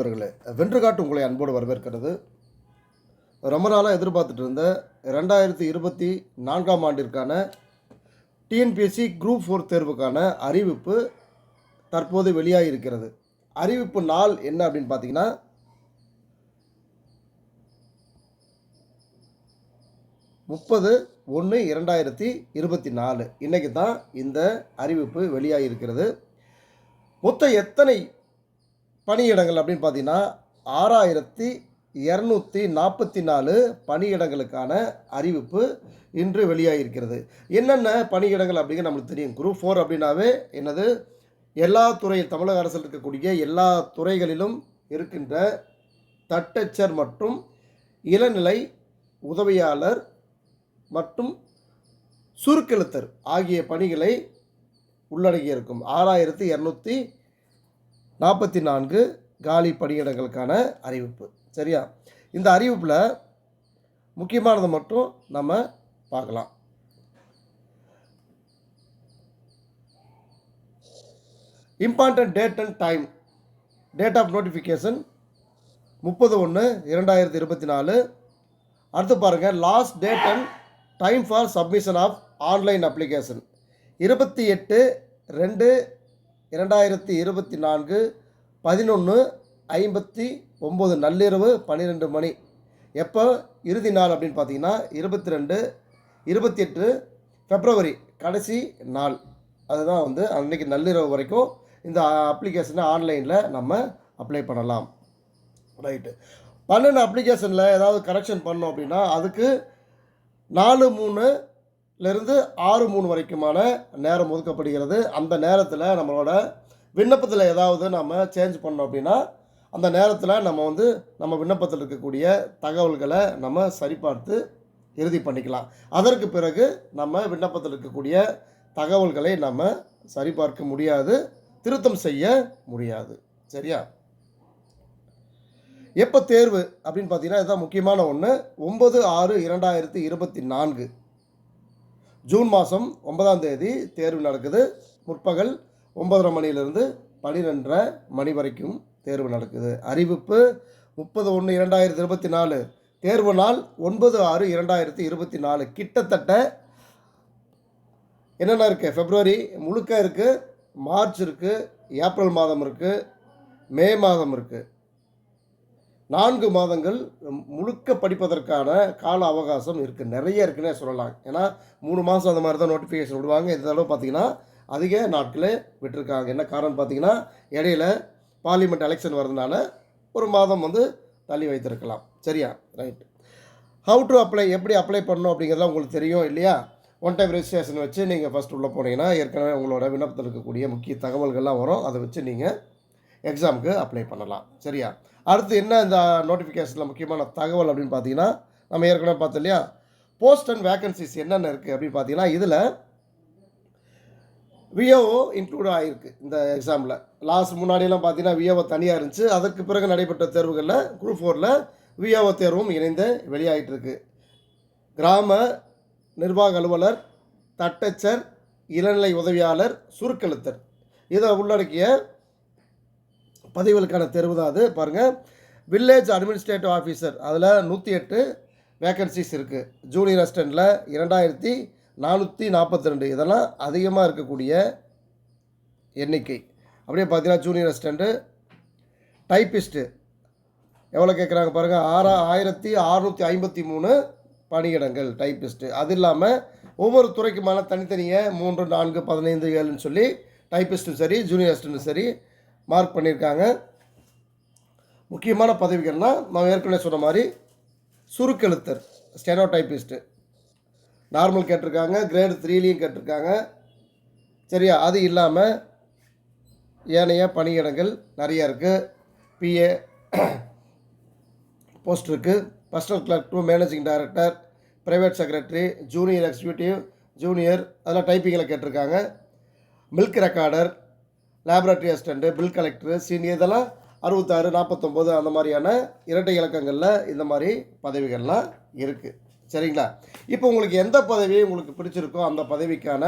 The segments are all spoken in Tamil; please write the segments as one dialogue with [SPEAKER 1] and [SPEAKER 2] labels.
[SPEAKER 1] நண்பர்களே வென்றுகாட்டு உங்களை அன்போடு வரவேற்கிறது. ரொம்ப நாளாக எதிர்பார்த்துட்டு இருந்த ரெண்டாயிரத்தி இருபத்தி நான்காம் ஆண்டிற்கான டிஎன்பிஎஸ்சி குரூப் ஃபோர் தேர்வுக்கான அறிவிப்பு தற்போது வெளியாகி இருக்கிறது அறிவிப்பு நாள் என்ன அப்படின்னு பார்த்தீங்கன்னா முப்பது ஒன்று இரண்டாயிரத்தி இருபத்தி நாலு. இன்றைக்கி தான் இந்த அறிவிப்பு வெளியாகி இருக்கிறது மொத்தம் எத்தனை பணியிடங்கள் அப்படின்னு பார்த்தீங்கன்னா ஆறாயிரத்தி இரநூத்தி நாற்பத்தி நாலு பணியிடங்களுக்கான அறிவிப்பு இன்று வெளியாகியிருக்கிறது. என்னென்ன பணியிடங்கள் அப்படிங்கிற நம்மளுக்கு தெரியும். குரூப் ஃபோர் அப்படின்னாவே என்னது? எல்லா துறையில் தமிழக அரசில் இருக்கக்கூடிய எல்லா துறைகளிலும் இருக்கின்ற தட்டச்சர் மற்றும் இளநிலை உதவியாளர் மற்றும் சுருக்கெழுத்தர் ஆகிய பணிகளை உள்ளடக்கியிருக்கும். ஆறாயிரத்தி இரநூத்தி நாற்பத்தி நான்கு காலி பணியிடங்களுக்கான அறிவிப்பு. சரியா? இந்த அறிவிப்பில் முக்கியமானதை மட்டும் நம்ம பார்க்கலாம். Important date and time. Date of notification முப்பது ஒன்று இரண்டாயிரத்தி இருபத்தி நாலு. அடுத்து பாருங்கள் last date and time for submission of online application. இருபத்தி எட்டு ரெண்டு இரண்டாயிரத்தி இருபத்தி நான்கு பதினொன்று ஐம்பத்தி ஒம்பது நள்ளிரவு பன்னிரெண்டு மணி. எப்போ? இறுதி நாள் அப்படின்னு பார்த்தீங்கன்னா இருபத்தி ரெண்டு இருபத்தி எட்டு ஃபெப்ரவரி கடைசி நாள். அதுதான் வந்து அன்றைக்கி நள்ளிரவு வரைக்கும் இந்த அப்ளிகேஷனை ஆன்லைனில் நம்ம அப்ளை பண்ணலாம். ரைட்டு பன்னெண்டு அப்ளிகேஷனில் ஏதாவது கரெக்ஷன் பண்ணோம் அப்படின்னா அதுக்கு நாலு மூணு இருந்து ஆறு மூணு வரைக்குமான நேரம் ஒதுக்கப்படுகிறது. அந்த நேரத்தில் நம்மளோட விண்ணப்பத்தில் ஏதாவது நம்ம சேஞ்ச் பண்ணோம் அப்படின்னா அந்த நேரத்தில் நம்ம வந்து நம்ம விண்ணப்பத்தில் இருக்கக்கூடிய தகவல்களை நம்ம சரிபார்த்து இறுதி பண்ணிக்கலாம். அதற்கு பிறகு நம்ம விண்ணப்பத்தில் இருக்கக்கூடிய தகவல்களை நம்ம சரிபார்க்க முடியாது திருத்தம் செய்ய முடியாது. சரியா? எப்போ தேர்வு அப்படின்னு பார்த்தீங்கன்னா இதுதான் முக்கியமான ஒன்று ஒம்பது ஆறு இரண்டாயிரத்தி இருபத்தி நான்கு. ஜூன் மாதம் ஒன்பதாம் தேதி தேர்வு நடக்குது. முற்பகல் ஒன்பதரை மணியிலிருந்து பனிரெண்டரை மணி வரைக்கும் தேர்வு நடக்குது. அறிவிப்பு முப்பது ஒன்று இரண்டாயிரத்தி இருபத்தி நாலு. தேர்வு நாள் ஒன்பது ஆறு இரண்டாயிரத்தி இருபத்தி நாலு. கிட்டத்தட்ட என்னென்ன இருக்குது ஃபெப்ரவரி முழுக்க இருக்குது மார்ச் இருக்குது ஏப்ரல் மாதம் இருக்குது மே மாதம் இருக்குது நான்கு மாதங்கள் முழுக்க படிப்பதற்கான கால அவகாசம் இருக்குது நிறைய இருக்குன்னே சொல்லலாம். ஏன்னா மூணு மாதம் அந்த மாதிரி தான் நோட்டிஃபிகேஷன் விடுவாங்க. இந்த தடவை பார்த்தீங்கன்னா அதிக நாட்களே விட்டுருக்காங்க. என்ன காரணம் பார்த்தீங்கன்னா இடையில பார்லிமெண்ட் எலெக்ஷன் வரதுனால ஒரு மாதம் வந்து தள்ளி வைத்திருக்கலாம். சரியா? ரைட் ஹவு டு அப்ளை எப்படி அப்ளை பண்ணணும் அப்படிங்கிறதுலாம் உங்களுக்கு தெரியும் இல்லையா? ஒன் டைம் ரெஜிஸ்ட்ரேஷன் வச்சு நீங்கள் ஃபஸ்ட் உள்ளே போனீங்கன்னா ஏற்கனவே உங்களோட விண்ணப்பத்தில் இருக்கக்கூடிய முக்கிய தகவல்கள்லாம் வரும். அதை வச்சு நீங்கள் எக்ஸாமுக்கு அப்ளை பண்ணலாம். சரியா? அடுத்து என்ன இந்த நோட்டிஃபிகேஷனில் முக்கியமான தகவல் அப்படின்னு பார்த்தீங்கன்னா நம்ம ஏற்கனவே பார்த்தோம் இல்லையா? போஸ்ட் அண்ட் வேகன்சிஸ் என்னென்ன இருக்குது அப்படின்னு பார்த்தீங்கன்னா இதில் விஓஓ இன்க்ளூட் ஆகிருக்கு இந்த எக்ஸாமில் லாஸ்ட் முன்னாடியெல்லாம் பார்த்தீங்கன்னா விஓஓ தனியாக இருந்துச்சு. அதுக்கு பிறகு நடைபெற்ற தேர்வுகளில் குரூப் ஃபோரில் விஓஓ தேர்வும் இணைந்து வெளியாகிட்டு இருக்கு. கிராம நிர்வாக அலுவலர் தட்டச்சர் இளநிலை உதவியாளர் சுருக்கெழுத்தர். இதை உள்ளடக்கிய பதவிகளுக்கான தேர்வு தான் அது. பாருங்கள் வில்லேஜ் அட்மினிஸ்ட்ரேட்டிவ் ஆஃபீஸர் அதில் நூற்றி எட்டு வேக்கன்சிஸ் இருக்குது ஜூனியர் அசிஸ்டண்ட்டில் இரண்டாயிரத்தி நானூற்றி நாற்பத்தி ரெண்டு இதெல்லாம் அதிகமாக இருக்கக்கூடிய எண்ணிக்கை. அப்படியே பார்த்தீங்கன்னா ஜூனியர் அசிஸ்டண்ட்டு டைப்பிஸ்ட்டு எவ்வளோ கேட்குறாங்க பாருங்கள் ஆறா ஆயிரத்தி அறநூற்றி ஐம்பத்தி மூணு பணியிடங்கள் டைப்பிஸ்ட்டு அது இல்லாமல் ஒவ்வொரு துறைக்குமான தனித்தனியே மூன்று நான்கு பதினைந்து ஏழுன்னு சொல்லி டைப்பிஸ்ட்டும் சரி ஜூனியர் அசிஸ்டண்ட்டும் சரி மார்க் பண்ணியிருக்காங்க. முக்கியமான பதவிகள்னால் நான் ஏற்கனவே சொன்ன மாதிரி சுருக்கெழுத்தர் ஸ்டெனோ டைப்பிஸ்ட்டு நார்மல் கேட்டிருக்காங்க கிரேடு த்ரீலேயும் கேட்டிருக்காங்க. சரியா அது இல்லாமல் ஏனைய பணியிடங்கள் நிறையா இருக்குது பிஏ போஸ்ட் இருக்குது personal clerk to managing director private secretary junior executive junior அதெல்லாம் டைப்பிங்கில் கேட்டிருக்காங்க. Milk recorder laboratory assistant bill collector senior இதெல்லாம் அறுபத்தாறு நாற்பத்தொம்போது அந்த மாதிரியான இரட்டை இலக்கங்களில் இந்த மாதிரி பதவிகள்லாம் இருக்குது சரிங்களா? இப்போ உங்களுக்கு எந்த பதவி உங்களுக்கு பிடிச்சிருக்கோ அந்த பதவிக்கான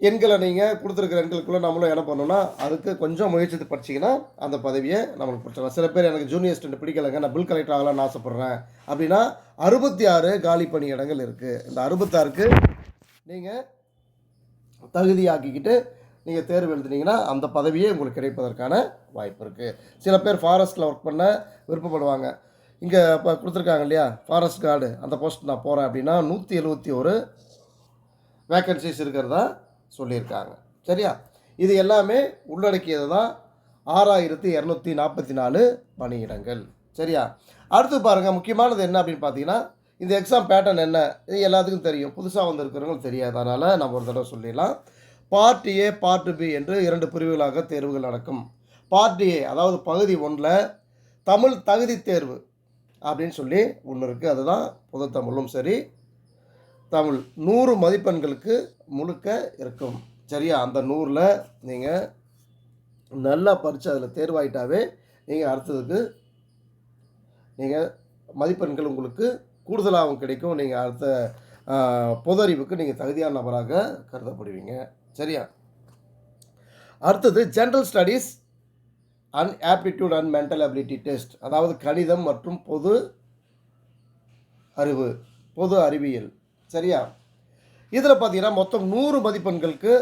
[SPEAKER 1] எண்களை நீங்கள் கொடுத்துருக்குற எண்களுக்குள்ளே நம்மளும் என்ன பண்ணோம்னா அதுக்கு கொஞ்சம் முயற்சி படிச்சிங்கன்னா அந்த பதவியை நம்மளுக்கு பிடிச்சிடலாம் சில பேர் எனக்கு ஜூனியர் ஸ்டூடெண்ட் பிடிக்கலைங்க நான் பில் கலெக்டர் ஆகலாம்னு ஆசைப்பட்றேன். அப்படின்னா அறுபத்தி ஆறு காலி பணி இடங்கள் இருக்குது இந்த அறுபத்தாறுக்கு நீங்கள் தகுதியாக்கிக்கிட்டு நீங்கள் தேர்வு எழுதுனீங்கன்னா அந்த பதவியே உங்களுக்கு கிடைப்பதற்கான வாய்ப்பு இருக்குது சில பேர் ஃபாரஸ்ட்டில் ஒர்க் பண்ண விருப்பப்படுவாங்க. இங்கே இப்போ கொடுத்துருக்காங்க இல்லையா? ஃபாரஸ்ட் கார்டு அந்த போஸ்ட் நான் போகிறேன் அப்படின்னா நூற்றி எழுபத்தி ஒரு வேக்கன்சிஸ் இருக்கிறதா சொல்லியிருக்காங்க. சரியா? இது எல்லாமே உள்ளடக்கியது தான் ஆறாயிரத்தி இரநூத்தி நாற்பத்தி நாலு பணியிடங்கள். சரியா? அடுத்து பாருங்கள் முக்கியமானது என்ன அப்படின்னு பார்த்தீங்கன்னா இந்த எக்ஸாம் பேட்டர்ன் என்ன? இது எல்லாத்துக்கும் தெரியும். புதுசாக வந்திருக்கிறவங்களுக்கு தெரியாது. அதனால் நம்ம ஒரு தடவை சொல்லிடலாம். பார்ட் ஏ பார்ட் பி என்று இரண்டு பிரிவுகளாக தேர்வுகள் நடக்கும். பார்ட் ஏ அதாவது பகுதி ஒன்றில் தமிழ் தகுதி தேர்வு அப்படின்னு சொல்லி ஒன்று இருக்குது அதுதான் பொது தமிழும் சரி. தமிழ் நூறு மதிப்பெண்களுக்கு முழுக்க இருக்கும். சரியா? அந்த நூறில் நீங்கள் நல்லா பறித்து அதில் தேர்வாயிட்டாவே நீங்கள் அடுத்ததுக்கு நீங்கள் மதிப்பெண்கள் உங்களுக்கு கூடுதலாகவும் கிடைக்கும். நீங்கள் அடுத்த பொது அறிவுக்கு நீங்கள் தகுதியான நபராக கருதப்படுவீங்க. சரியா? அடுத்தது general studies and aptitude and mental ability test அதாவது கணிதம் மற்றும் பொது அறிவு பொது அறிவியல். சரியா? இதில் பார்த்தீங்கன்னா மொத்தம் நூறு மதிப்பெண்களுக்கு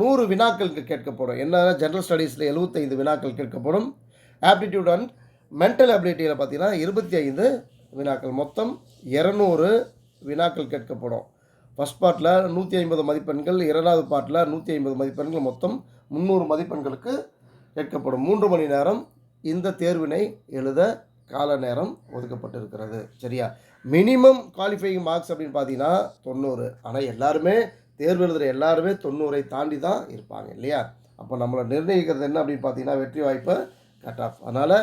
[SPEAKER 1] நூறு வினாக்களுக்கு கேட்கப்படும். என்ன? ஜென்ரல் ஸ்டடீஸில் எழுபத்தைந்து வினாக்கள் கேட்கப்படும். ஆப்டிடியூட் அண்ட் மென்டல் அபிலிட்டியில் பார்த்தீங்கன்னா இருபத்தி ஐந்து வினாக்கள். மொத்தம் இரநூறு வினாக்கள் கேட்கப்படும். ஃபஸ்ட் பார்ட்டில் நூற்றி ஐம்பது மதிப்பெண்கள் இரண்டாவது பார்ட்டில் நூற்றி ஐம்பது மதிப்பெண்கள் மொத்தம் முந்நூறு மதிப்பெண்களுக்கு கேட்கப்படும். மூன்று மணி நேரம் இந்த தேர்வினை எழுத கால நேரம் ஒதுக்கப்பட்டிருக்கிறது. சரியா? மினிமம் குவாலிஃபைங் மார்க்ஸ் அப்படின்னு பார்த்தீங்கன்னா தொண்ணூறு. ஆனால் எல்லாருமே தேர்வு எழுதுகிற எல்லாருமே தொண்ணூறை தாண்டி தான் இருப்பாங்க இல்லையா? அப்போ நம்மளை நிர்ணயிக்கிறது என்ன அப்படின்னு பார்த்தீங்கன்னா வெற்றி வாய்ப்பு கட் ஆஃப் அதனால்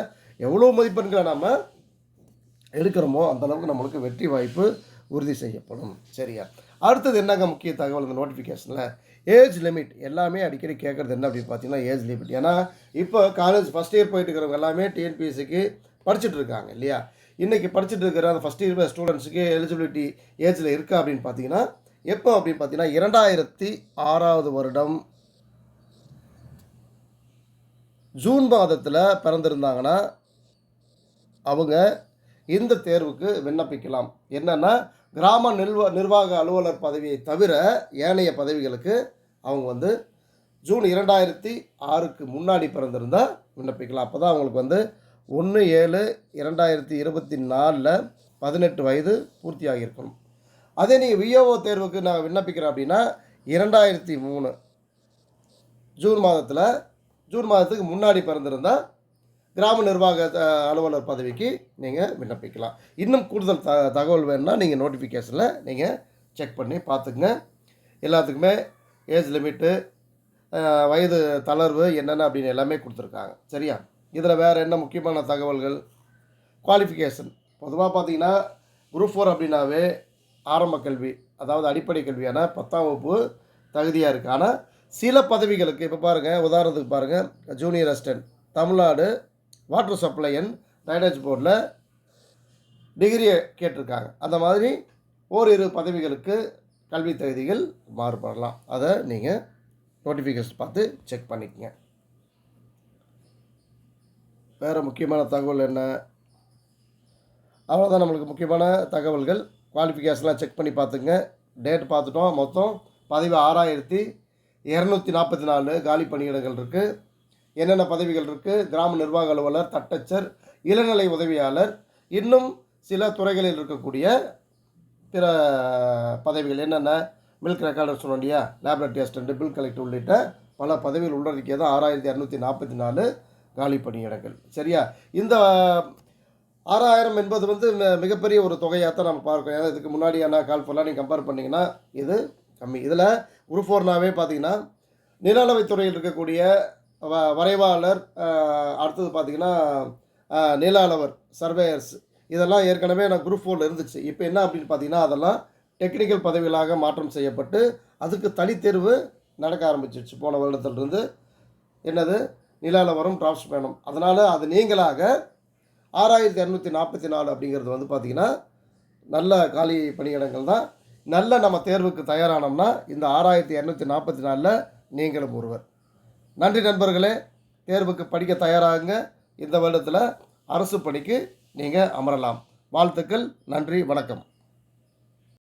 [SPEAKER 1] எவ்வளோ மதிப்பெண்களை நம்ம எடுக்கிறோமோ அந்த அளவுக்கு நம்மளுக்கு வெற்றி வாய்ப்பு உறுதி செய்யப்படும். சரியா? அடுத்தது என்னங்க முக்கிய தகவல் இந்த நோட்டிஃபிகேஷனில் ஏஜ் லிமிட் எல்லாமே அடிக்கடி கேட்குறது என்ன அப்படின்னு பார்த்தீங்கன்னா ஏஜ் லிமிட் ஏன்னா இப்போ காலேஜ் ஃபஸ்ட் இயர் போயிட்டு இருக்கிறவங்க எல்லாமே டிஎன்பிஎஸ்சிக்கு படிச்சுட்டு இருக்காங்க இல்லையா? இன்றைக்கி படிச்சுட்டு இருக்கிற அந்த ஃபஸ்ட் இயர் ஸ்டூடெண்ட்ஸுக்கு எலிஜிபிலிட்டி ஏஜில் இருக்கா அப்படின்னு பார்த்தீங்கன்னா எப்போ அப்படின்னு பார்த்தீங்கன்னா இரண்டாயிரத்தி ஆறாவது வருடம் ஜூன் மாதத்தில் பிறந்திருந்தாங்கன்னா அவங்க இந்த தேர்வுக்கு விண்ணப்பிக்கலாம். என்னென்னா கிராம நிர்வ நிர்வாக அலுவலர் பதவியை தவிர ஏனைய பதவிகளுக்கு அவங்க வந்து ஜூன் இரண்டாயிரத்தி ஆறுக்கு முன்னாடி பிறந்திருந்தால் விண்ணப்பிக்கலாம். அப்போ தான் அவங்களுக்கு வந்து ஒன்று ஏழு இரண்டாயிரத்தி இருபத்தி நாலில் பதினெட்டு வயது பூர்த்தியாக இருக்கணும் அதே நீங்கள் விஓஓ தேர்வுக்கு நான் விண்ணப்பிக்கிறேன் அப்படின்னா இரண்டாயிரத்தி மூணு ஜூன் மாதத்தில் ஜூன் மாதத்துக்கு முன்னாடி பிறந்திருந்தால் கிராம நிர்வாக அலுவலர் பதவிக்கு நீங்கள் விண்ணப்பிக்கலாம். இன்னும் கூடுதல் த தகவல் வேணும்னா நீங்கள் நோட்டிஃபிகேஷனில் நீங்கள் செக் பண்ணி பார்த்துக்குங்க. எல்லாத்துக்குமே ஏஜ் லிமிட்டு வயது தளர்வு என்னென்ன அப்படின்னு எல்லாமே கொடுத்துருக்காங்க. சரியா? இதில் வேறு என்ன முக்கியமான தகவல்கள்? குவாலிஃபிகேஷன் பொதுவாக பார்த்தீங்கன்னா குரூப் ஃபோர் அப்படின்னாவே ஆரம்ப கல்வி அதாவது அடிப்படை கல்வியான பத்தாம் வகுப்பு தகுதியாக இருக்குது ஆனால் சில பதவிகளுக்கு இப்போ பாருங்கள் உதாரணத்துக்கு பாருங்கள் junior assistant Tamil Nadu water supply and drainage போர்டில் டிகிரியை கேட்டிருக்காங்க. அந்த மாதிரி ஓரிரு பதவிகளுக்கு கல்வி தகுதிகள் மாறுபடலாம். அதை நீங்கள் நோட்டிஃபிகேஷன் பார்த்து செக் பண்ணிக்கங்க. வேறு முக்கியமான தகவல் என்ன? அவ்வளோதான் நம்மளுக்கு முக்கியமான தகவல்கள். குவாலிஃபிகேஷன்லாம் செக் பண்ணி பார்த்துங்க டேட் பார்த்துட்டோம். மொத்தம் பதவி ஆறாயிரத்தி இரநூத்தி நாற்பத்தி நாலு காலி பணியிடங்கள் இருக்குது என்னென்ன பதவிகள் இருக்குது கிராம நிர்வாக அலுவலர் தட்டச்சர் இளநிலை உதவியாளர் இன்னும் சில துறைகளில் இருக்கக்கூடிய பிற பதவிகள் என்னென்ன? மில்க் ரெக்கார்டர் சொன்னோம் இல்லையா? லேபரட்டரி அசிஸ்டன்ட் பில் கலெக்டர் உள்ளிட்ட பல பதவிகள் உள்ளடக்கியது ஆறாயிரத்தி இரநூத்தி நாற்பத்தி நாலு காலி பணியிடங்கள். சரியா? இந்த ஆறாயிரம் என்பது வந்து மிகப்பெரிய ஒரு தொகையாக தான் நம்ம பார்க்கணும் ஏன்னா இதுக்கு முன்னாடியான கால் பண்ணலாம் நீங்கள் கம்பேர் பண்ணிங்கன்னா இது கம்மி. இதில் உருஃபோர்னாவே பார்த்தீங்கன்னா நிலநலவைத்துறையில் துறையில் இருக்கக்கூடிய வ வரைவாளர் அடுத்தது பார்த்திங்கன்னா நிலாளவர் சர்வேயர்ஸ். இதெல்லாம் ஏற்கனவே நான் குரூப் ஃபோரில் இருந்துச்சு. இப்போ என்ன அப்படின்னு பார்த்தீங்கன்னா அதெல்லாம் டெக்னிக்கல் பதவிகளாக மாற்றம் செய்யப்பட்டு அதுக்கு தனித்தேர்வு நடக்க ஆரம்பிச்சிருச்சு. போன வருடத்திலிருந்து என்னது? நிலாளவரும் டிராப்ஸ் மேனும் அதனால் அது நீங்களாக ஆறாயிரத்தி இரநூத்தி நாற்பத்தி நாலு அப்படிங்கிறது வந்து பார்த்திங்கன்னா நல்ல காலி பணியிடங்கள் தான். நல்ல நம்ம தேர்வுக்கு தயாரானோம்னா இந்த ஆறாயிரத்தி இரநூத்தி நாற்பத்தி நாலில் நீங்களும் ஒருவர். நன்றி நண்பர்களே தேர்வுக்கு படிக்க தயாராகுங்க. இந்த வருடத்தில் அரசு பணிக்கு நீங்கள் அமரலாம். வாழ்த்துக்கள் நன்றி வணக்கம்.